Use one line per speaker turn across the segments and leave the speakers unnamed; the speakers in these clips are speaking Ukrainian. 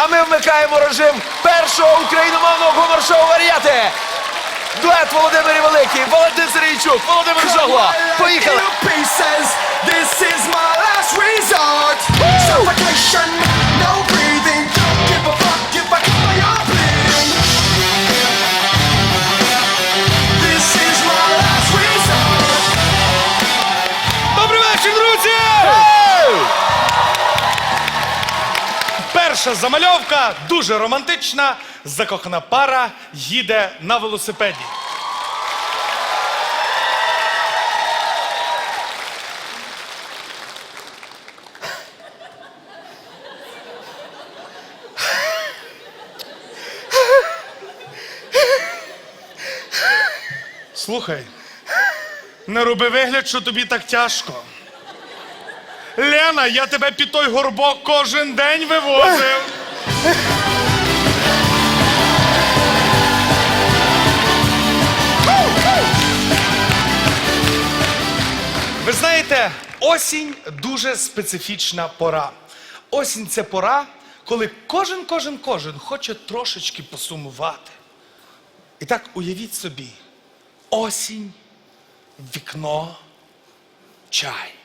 А ми вмикаємо режим першого україномовного гумор-шоу «Варіати». Дует Володимир Великий, Володимир Сергійчук, Володимир Жогла. Поїхали!
This is my last resort. Suffocation,
Перша замальовка дуже романтична. Закохана пара їде на велосипеді. Слухай, не роби вигляд, що тобі так тяжко. Лена, я тебе під той горбок кожен день вивозив. Ви знаєте, осінь дуже специфічна пора. Осінь це пора, коли кожен, кожен, кожен хоче трошечки посумувати. І так уявіть собі, осінь, вікно, чай.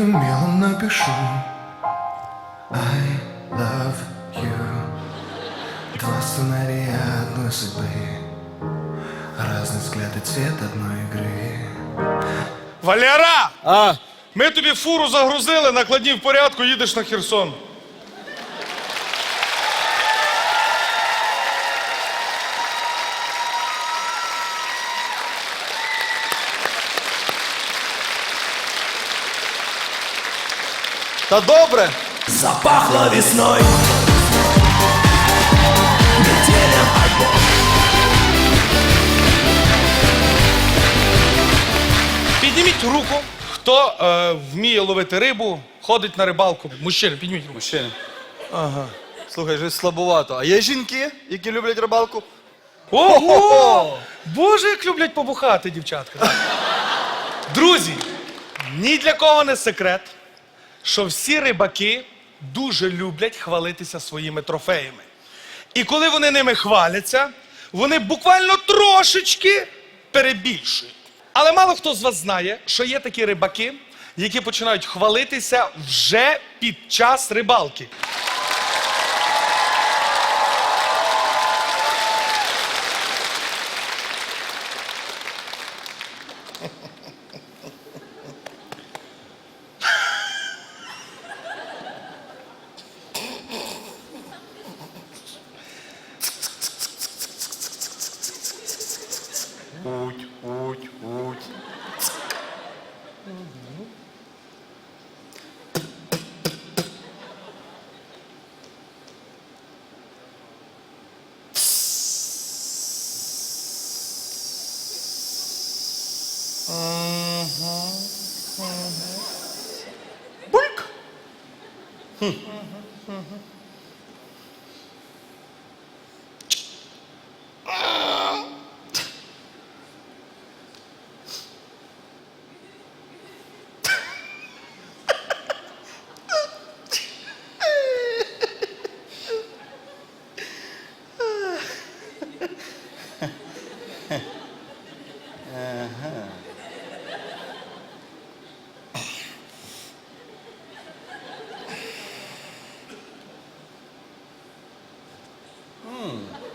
мелом, напишу I love you Два сценария одной судьбы Разный взгляд и цвет одной игры
Валера! А? Ми тобі фуру загрузили, накладні в порядку, їдеш на Херсон.
Та добре!
Запахло весной Метелем
Підніміть руку, хто е, вміє ловити рибу, ходить на рибалку. Мужчини, підніміть руку.
Мужчини. Ага. Слухай, щось слабовато. А є жінки, які люблять рибалку?
Ого! Боже, як люблять побухати, дівчатка. Друзі, ні для кого не секрет, що всі рибаки дуже люблять хвалитися своїми трофеями. І коли вони ними хваляться, вони буквально трошечки перебільшують. Але мало хто з вас знає, що є такі рибаки, які починають хвалитися вже під час рибалки.
Уть, уть, уть.
Бульк! 음.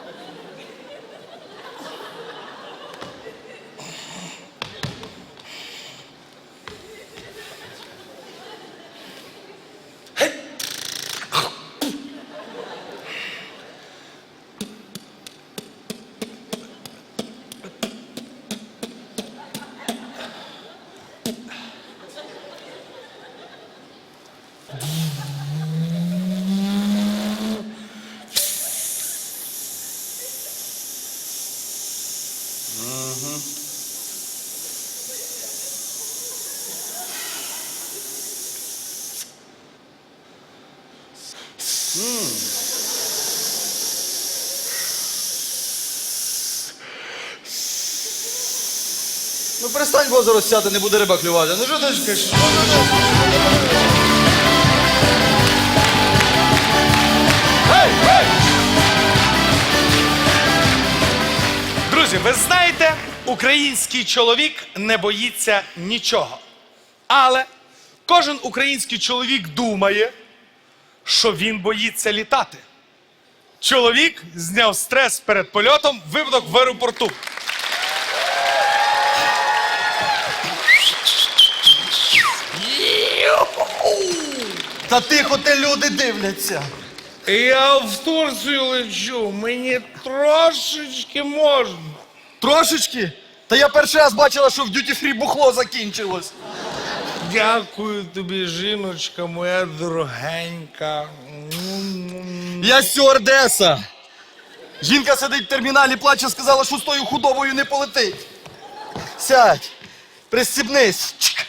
Ну перестань в озеро сяти, не буде риба клювати. Ну що ти ти?
Друзі, ви знаєте, український чоловік не боїться нічого. Але кожен український чоловік думає, що він боїться літати. Чоловік зняв стрес перед польотом, випадок в аеропорту.
Та тихо, те люди дивляться.
Я в Турцію лечу, мені трошечки можна.
Трошечки? Та я перший раз бачила, що в дюті фрі бухло закінчилось.
Дякую тобі, жіночка, моя дорогенька.
Я стюардеса. Жінка сидить в терміналі, плаче, сказала, що з тою худобою не полетить. Сядь, пристібнись. Чик.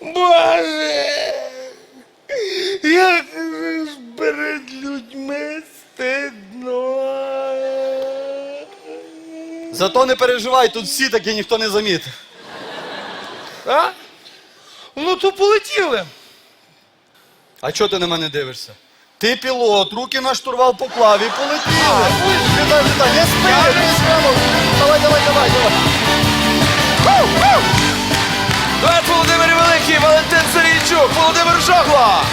Боже! Як же ж перед людьми
Зато не переживай, тут всі такі ніхто не замітив.
А? Ну то полетіли.
А чого ти на мене дивишся? Ти пілот, руки на штурвал поклав і полетіли. Літай, літай, не спи, не спи. Давай, давай, давай, давай.
Дует Володимир Великий, Валентин Сергійчук, Володимир Жогла.